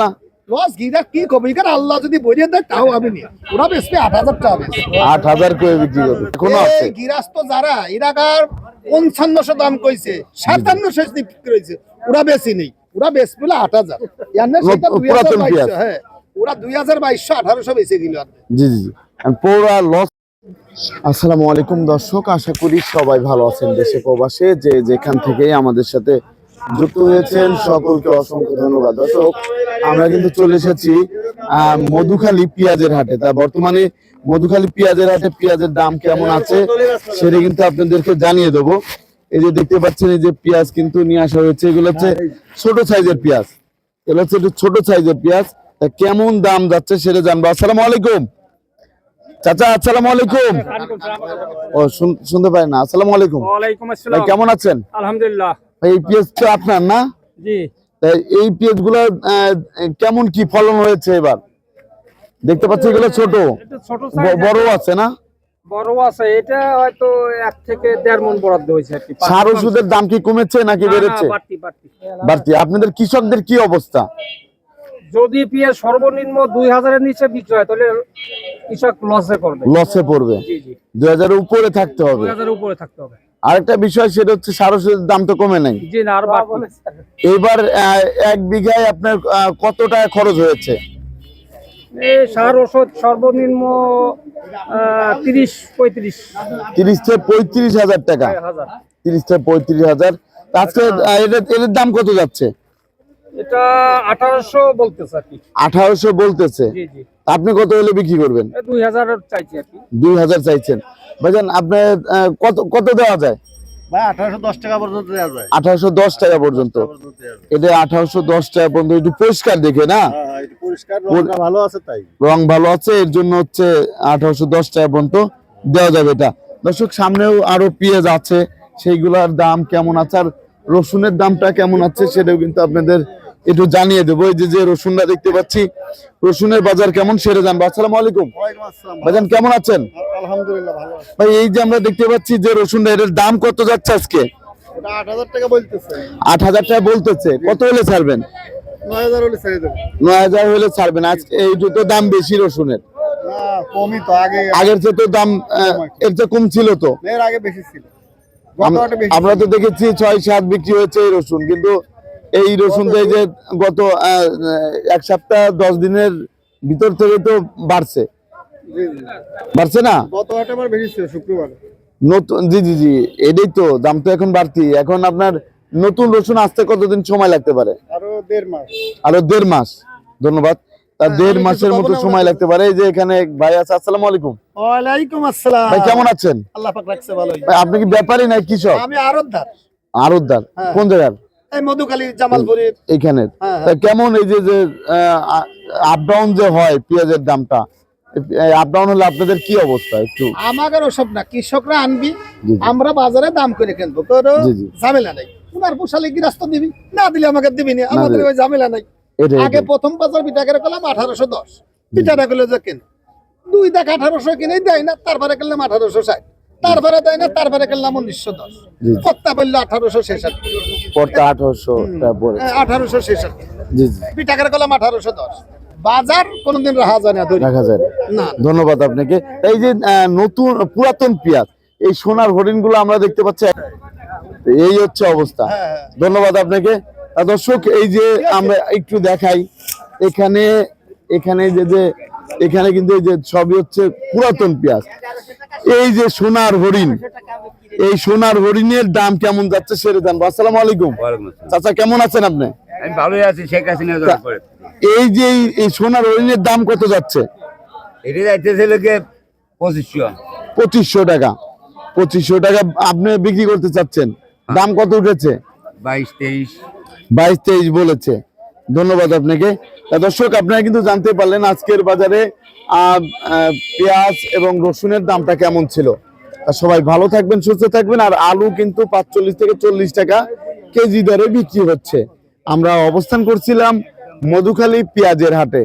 না লস গিরা কি কবে? এখানে আল্লাহ যদি বইয়ে দেয় তাও আমি নিয়ে ওরা বেসবে আট হাজার টাকা। আট হাজার করে বিক্রি করবে। এই গিরাস্ত যারা এরাকার পঞ্চান্নশো দাম কইছে সাতান্নশো বিক্রি হয়েছে। ওরা বেশি নেই। ওরা বেশ বলে আট হাজার। হ্যাঁ। ওরা দুই হাজার বাইশশো আঠারোশো বেঁচে দিল জি জি পুরা লস আসসালামু আলাইকুম দর্শক আশা করি সবাই ভালো আছেন দেশে প্রবাসে। যে যেখান থেকেই আমাদের সাথে যুক্ত হয়েছেন সকলকে অসংখ্য ধন্যবাদ। দর্শক আমরা কিন্তু চলে এসেছি আহ, মধুখালী পেঁয়াজের হাটে। তা বর্তমানে মধুখালী পেঁয়াজের হাটে পেঁয়াজের দাম কেমন আছে সেটা কিন্তু আপনাদেরকে জানিয়ে দেবো। এই যে দেখতে পাচ্ছেন এই যে পেঁয়াজ কিন্তু নিয়ে আসা হয়েছে এগুলো হচ্ছে ছোট সাইজের পেঁয়াজ। এগুলো হচ্ছে একটু ছোট সাইজের পেঁয়াজ। তা কেমন দাম যাচ্ছে সেটা জানব। আসসালামু আলাইকুম। চাচা আসসালামু আলাইকুম। ও শুন- শুনতে পাই না। আসসালামু আলাইকুম। কেমন আছেন? আলহামদুলিল্লাহ। ভাই, এই পেঁয়াজ তো আপনার না? জি। তাই এই কেমন কি ফলন হয়েছে এবার? দেখতে পাচ্ছি এগুলো ছোট। বড় আছে। না? বড় আছে। এটা হয়তো এক থেকে দেড় মন বরাদ্দ হয়েছে আর কি। সার ওষুধের দাম কি কমেছে নাকি বেড়েছে? বাড়তি আপনাদের কৃষকদের কি অবস্থা? যদি পেঁয়াজ সর্বনিম্ন দুই হাজারের নিচে বিক্রি হয় তাহলে কৃষক লসে করবে লসে পড়বে। দুই হাজারের উপরে থাকতে হবে। দুই হাজারের উপরে থাকতে হবে। আরেকটা বিষয় সেটা হচ্ছে সার ওষুধের দাম তো কমে নাই। আর এবার এক বিঘায় আপনার কত টাকা খরচ হয়েছে? সার ওষুধ সর্বনিম্ন তিরিশ পঁয়ত্রিশ। তিরিশ থেকে পঁয়ত্রিশ হাজার টাকা। হাজার। তিরিশ থেকে পঁয়ত্রিশ হাজার। তা আজকে আহ, এটার এটার দাম কত যাচ্ছে? এটা আঠারোশো বলতেছে আঠারোশো বলতেছে। জি জি। আপনি কত হলে বিক্রি করবেন? দুই হাজার চাইছি আর কি। দুই হাজার চাইছেন। ভাইজান আপনার কত কত দেওয়া যায়? দশ টাকা পর্যন্ত দেওয়া যায়। আঠারোশো দশ টাকা পর্যন্ত। এটা আঠারোশো দশ টাকা পর্যন্ত একটু পরিষ্কার দেখে না? ভালো আছে তাই। রং ভালো আছে এর জন্য হচ্ছে আঠারোশো দশ টাকা পর্যন্ত দেওয়া যাবে এটা। দর্শক সামনেও আরও পেঁয়াজ আছে সেইগুলোর দাম কেমন আছে? আর রসুনের দামটা কেমন আছে সেটাও কিন্তু আপনাদের একটু জানিয়ে দেবো এই যে যে রসুনটা দেখতে পাচ্ছি রসুনের বাজার কেমন সেটা জানব। আসসালামু আলাইকুম। ভাইজান কেমন আছেন? আলহামদুলিল্লাহ ভালো ভাই এই যে আমরা দেখতে পাচ্ছি যে রসুনটা এটার দাম কত যাচ্ছে আজকে? আট হাজার টাকা বলতেছে। কত হলে ছাড়বেন? নয় হাজার হলে ছাড়বেন। আজকে এই দুটো দাম বেশি রসুনের। আগের চেয়ে তো দাম এর চেয়ে কম ছিল তো। আমরা তো দেখেছি ছয় সাত বিক্রি হয়েছে এই রসুন কিন্তু এই রসুন তো এই যে গত এক সপ্তাহ দশ দিনের ভিতর থেকে তো বাড়ছে। বাড়ছে না? নতুন জি জি জি এটাই তো দাম তো এখন বাড়তি। এখন আপনার নতুন রসুন আসতে কতদিন সময় লাগতে পারে? আরও দেড় মাস। আরও দেড় মাস ধন্যবাদ। তা হ্যাঁ, দেড় মাসের মতো সময় লাগতে পারে। এই যে এখানে ভাই আছে আসসালামু আলাইকুম। ওয়ালাইকুম আসসালাম। ভাই কেমন আছেন? আল্লাহ পাক রাখছে ভালোই। আপনি কি ব্যাপারী না কৃষক? আমি আরতদার। আরতদার। হ্যাঁ। কোন জায়গার? জামালপুরের এইখানের হ্যাঁ, কেমন এই যে যে আপ ডাউন যে হয় পেঁয়াজের দামটা? আপ ডাউন হলে আপনাদের কি অবস্থা একটু? আমাদের ওসব না কৃষকরা আনবি জি জি। আমরা বাজারে দাম করে কিনবো। ঝামেলা নাই। উনার পোষালে গৃহস্থ দিবি না দিলে আমাকে দিবি না আমাদের ওই ঝামেলা নাই। আগে প্রথম বাজার করলাম আঠারোশো দশ বিটাটা করলে যে কেন। দুই দেখ আঠারোশো কিনে দেয় না তারপরে করলাম আঠারোশো ষাট। তারপরে দেয় না তারপরে করলাম উনিশশো দশ। জি। কত্তা বলল আঠারোশো ছেষট্টি। পড়তে আঠারোশো টাকা আঠারোশো ছেষট্টি। জি জি। বিটা করলাম আঠারোশো দশ। বাজার কোনোদিন রাহা যায় না রাখা যায় না। ধন্যবাদ আপনাকে। এই যে নতুন পুরাতন পেঁয়াজ এই সোনার হরিণগুলো আমরা দেখতে পাচ্ছি। এই হচ্ছে অবস্থা। হ্যাঁ, হ্যাঁ। ধন্যবাদ আপনাকে। দর্শক এই যে আমরা একটু দেখাই এখানে এখানে যে যে এখানে কিন্তু এই যে সবই হচ্ছে পুরাতন পেঁয়াজ। এই যে সোনার হরিণ এই সোনার হরিণের দাম কেমন যাচ্ছে সেটা জানব। আসসালাম আলাইকুম। চাচা কেমন আছেন আপনি? আমি ভালোই আছি শেখ হাসিনা এই যে এই- সোনার হরিণের দাম কত যাচ্ছে? এটা যাইতেছে লোকে পঁচিশশো। পঁচিশশো টাকা। পঁচিশশো টাকা আপনি বিক্রি করতে চাচ্ছেন। দাম কত উঠেছে? বাইশ তেইশ। বাইশ তেইশ বলেছে। ধন্যবাদ আপনাকে। দর্শক, আপনারা কিন্তু জানতে পারলেন আজকের বাজারে পেঁয়াজ এবং রসুনের দামটা কেমন ছিল। সবাই ভালো থাকবেন, সুস্থ থাকবেন, আর আলু কিন্তু পাঁচচল্লিশ থেকে চল্লিশ টাকা কেজি দরে বিক্রি হচ্ছে। আমরা অবস্থান করছিলাম মধুখালী পেঁয়াজের হাটে।